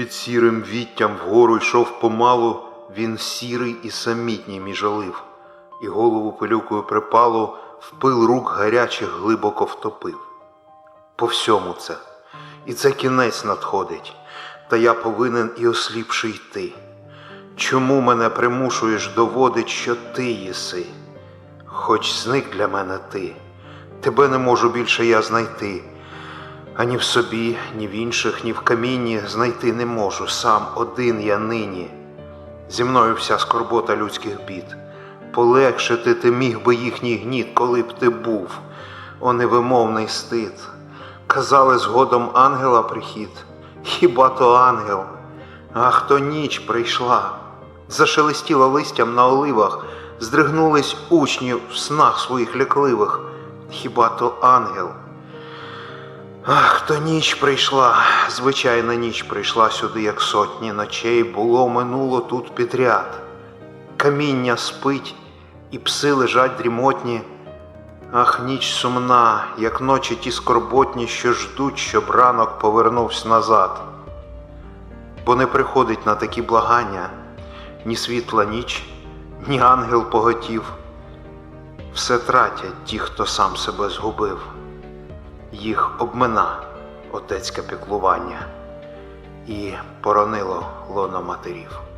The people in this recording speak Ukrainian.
Під сірим віттям вгору йшов помалу, він сірий і самітній міжалив, і голову пилюкою припалу в пил рук гарячих глибоко втопив. По всьому це, і це кінець надходить, та я повинен і осліпши йти. Чому мене примушуєш доводить, що ти єси? Хоч зник для мене ти, тебе не можу більше я знайти. Ані в собі, ні в інших, ні в камінні знайти не можу, сам один я нині. Зі мною вся скорбота людських бід. Полегшити ти міг би їхній гніт, коли б ти був, о невимовний стид. Казали згодом ангела прихід, хіба то ангел? Ах, то ніч прийшла. Зашелестіла листям на оливах, здригнулись учні в снах своїх лякливих. Хіба то ангел? Ах, то ніч прийшла, звичайна ніч прийшла сюди, як сотні ночей було минуло тут підряд. Каміння спить, і пси лежать дрімотні. Ах, ніч сумна, як ночі ті скорботні, що ждуть, щоб ранок повернувся назад. Бо не приходить на такі благання ні світла ніч, ні ангел поготів. Все тратять ті, хто сам себе згубив їх обмина отецьке піклування і поронило лоно матерів.